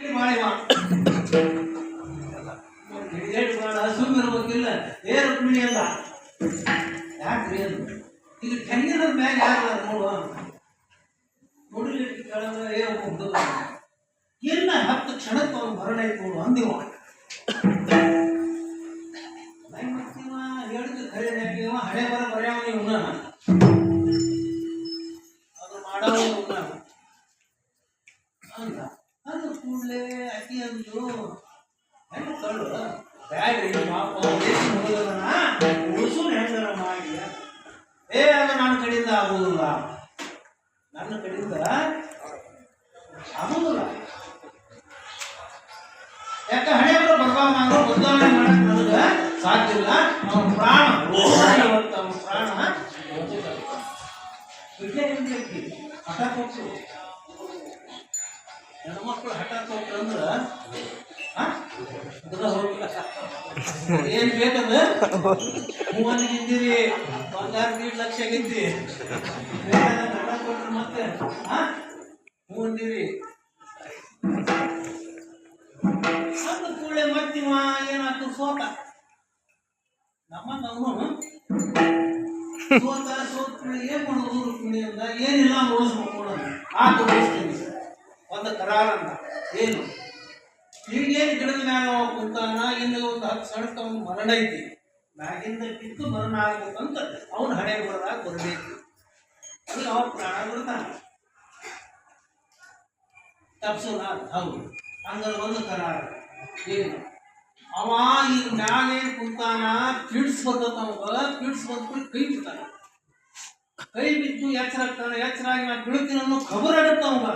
ಮಾಡಿವ ಹಿಡಿದೇಟ್ ಬೇಡ ಸುಮ್ಮಿರ್ಬೇಕಿಲ್ಲ ಏ ರುಕ್ಮಿಣಿ ಅಲ್ಲ ಯಾಕ್ರಿ ಅದು? ಈಗ ಕಣ್ಣಿನ ಮ್ಯಾಗ ಯಾರು ನೋಡುವ ನೋಡಿಲಿ ಕೇಳಂದ್ರೆ ಏ ಹುಡುಗ ಎಲ್ಲ ಹತ್ತು ಕ್ಷಣಕ್ಕೆ ಅವ್ನು ಮರಣ ಆಯ್ತು ನೋಡು, ಅಂದಿವ. ಮಾಡ್ತೀವ? ಹೇಳಿದ ಖರೆ ಇವ ಹಣೆ ಬರ ಬರ್ಯಾವ ಇವನ. ಅದು ಇವನ ಅಂದ ಅದು ಕೂಡಲೇ ಅಂದು ಹೆಂಗ ಕಳ್ಳು ಬ್ಯಾಡ್ರಿ ಪಾಪ ಉಳಿಸು ಹೆಂಗರ ಮಾಡಿ ನನ್ನ ಆಗುವುದಿಲ್ಲ ನನ್ನ ಕಡಿಂದ ಆಗುವುದಿಲ್ಲ ಯಾಕ ಹಣೆ ಬರ್ಬಾವ ನಾನು ಬದಲಾವಣೆ ಮಾಡಿದ ನನಗೆ ಸಾಧ್ಯ ಇಲ್ಲ. ಅವನ ಪ್ರಾಣ ಅವನ ಪ್ರಾಣ. ಬಿಡ್ಲೇ ಇಲ್ಲ ಆಕಿ. ಹೆಣ್ಮಕ್ಳು ಹಠ ಹೋಗ್ತಾರಂದ್ರ. ಏನ್ ಬೇಕಂದ್ರೆ ಮೂವನ್ ಗಿದ್ದೀರಿ ಬಂಗಾರ ದೀಡ್ ಲಕ್ಷ ಗಿದ್ದಿ ಕೊಟ್ರು ಮತ್ತೆ ಮೂವಂದಿರಿ ಅಂದ ಕೂಡಲೇ ಮತ್ತಿವ ಏನಾಯ್ತು, ಸೋತ? ನಮ್ಮ ನಮ್ಮ ಸೋತ ಸೋತ ಏನ್ ಮಾಡೋದು ಏನಿಲ್ಲ ಉಳಿಸ್ಬೇಕು ಆತ ಒಂದು ಕರಾರ ಅಂತ ಏನು? ಈಗೇನು ಗಿಡದ ಮ್ಯಾಲ ಕುಂತಾನ ಇನ್ನು ಒಂದು ಹತ್ತು ಸಣ್ಣ ಅವ್ನು ಮರಣ ಐತಿ. ಮ್ಯಾಗಿಂದ ಕಿತ್ತು ಮರಣ ಆಗ್ಬೇಕಂತ ಅವನು ಹಣೆ ಬರದಾಗ ಬರಬೇಕು. ಅಲ್ಲಿ ಅವ ಪ್ರಾಣ ಬರ್ತಾನ ತಪ್ಸಲ್ಲ ಹೌದು. ಅಂದ್ರೆ ಒಂದು ಕರಾರ. ಏನು? ಅವ ಈಗ ಮ್ಯಾಲೆ ಕುಂತಾನ ಕಿಡ್ಸ್ ಬರ್ತದ ಅವಾಗ ಕೈ ಬಿಡ್ತಾನ ಕೈ ಬಿದ್ದು ಎಚ್ಚರ ಆಗ್ತಾನೆ, ಎಚ್ಚರ ಆಗಿ ನಾ ಬೀಳ್ತೀನಿ ಅನ್ನೋ ಖಬರ್ ಆಗುತ್ತೆ ಅವಾಗ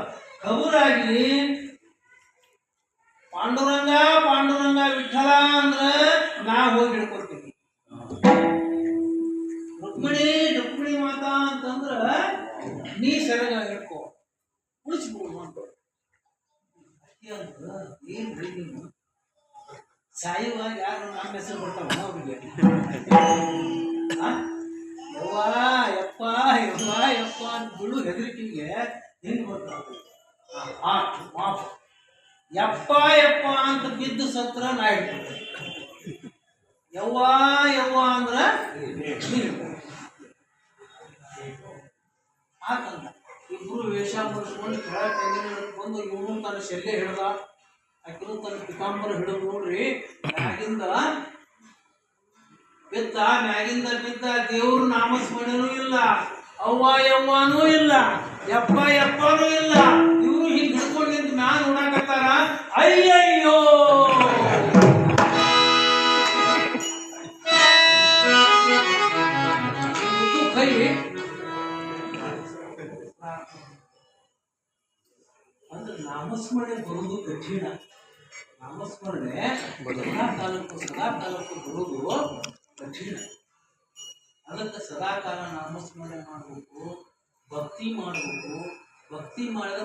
ಖಬರಾಗಿ ಪಾಂಡುರಂಗ ಪಾಂಡುರಂಗ ವಿಠಲ ಅಂದ್ರೆ ನಾ ಹೋಗಿ ಹಿಡ್ಕೊಡ್ತೀನಿ ರುಕ್ಮಿಣಿ ರುಕ್ಮಿಣಿ ಮಾತಾ ಅಂತಂದ್ರ ನೀ ಸೆರಗ ಹಿಡ್ಕೋ ಉಳಿಸ್ಬಿಡು ಅಂತ ಅಷ್ಟೇ ಅಂದ್ರ ಏನ್ ನೀನು ಸಾಯುವಾಗ ಯಾರು ನಮ್ಮ ಹೆಸರು ಬರ್ತಾವ ಅವ್ರಿಗೆ ಆ? ಯವ್ವ ಯಪ್ಪ ಯವ್ವ ಯಪ್ಪ ಅಂತ ಬಿಡು ಹೆದರಿಕೆಗೆ ಹಿಂಗ್ ಬರ್ತಾವ ಮಾಫ್ ಮಾಫ್ ಯಪ್ಪ ಯಪ್ಪ ಅಂತ ಬಿದ್ದು ಸತ್ರ ನಾ ಇಡ್ತೀನಿ ಯವ್ವ ಯವ್ವ ಅಂದ್ರ ಆತಂದ ಇಬ್ರು ವೇಷ ಮುಗಿಸ್ಕೊಂಡು ಕೆಳ ತೆಂಗಿನ ಗಿಡಕ್ಕೆ ಬಂದು ಇವನು ತನ್ನ ಶಲ್ಯ ಹಿಡ್ದ, ಆಕಿನು ತನ್ನ ಪಿತಾಂಬರ ಹಿಡಿದು ನೋಡ್ರಿ, ಮ್ಯಾಗಿಂದ ಬಿದ್ದ ಮ್ಯಾಗಿಂದ ಬಿದ್ದ ದೇವ್ರ ನಾಮಸ್ಮರಣೆನೂ ಇಲ್ಲ, ಅವ್ವ, ಯವ್ವನೂ ಇಲ್ಲ, ಯಪ್ಪ, ಯಪ್ಪನೂ ಇಲ್ಲ. ಹಿಡ್ಕೊಂಡು ಉಣಕತ್ತಾರ ಅಯ್ಯಯ್ಯೋ! ಕೈ. ಅಂದ್ರೆ ನಾಮಸ್ಮರಣೆ ಬರುವುದು ಕಠಿಣ. ನಾಮಸ್ಮರಣೆ ಸದಾ ತಾಲೂಕು ಸದಾ ತಾಲೂಕು ಬರುವುದು ಕಠಿಣ. ಅದಕ್ಕೆ ಸದಾ ಕಾಲ ನಾಮಸ್ಮರಣೆ ಮಾಡಬೇಕು, ಭಕ್ತಿ ಮಾಡಬೇಕು. ಭಕ್ತಿ ಮಾಡಿದ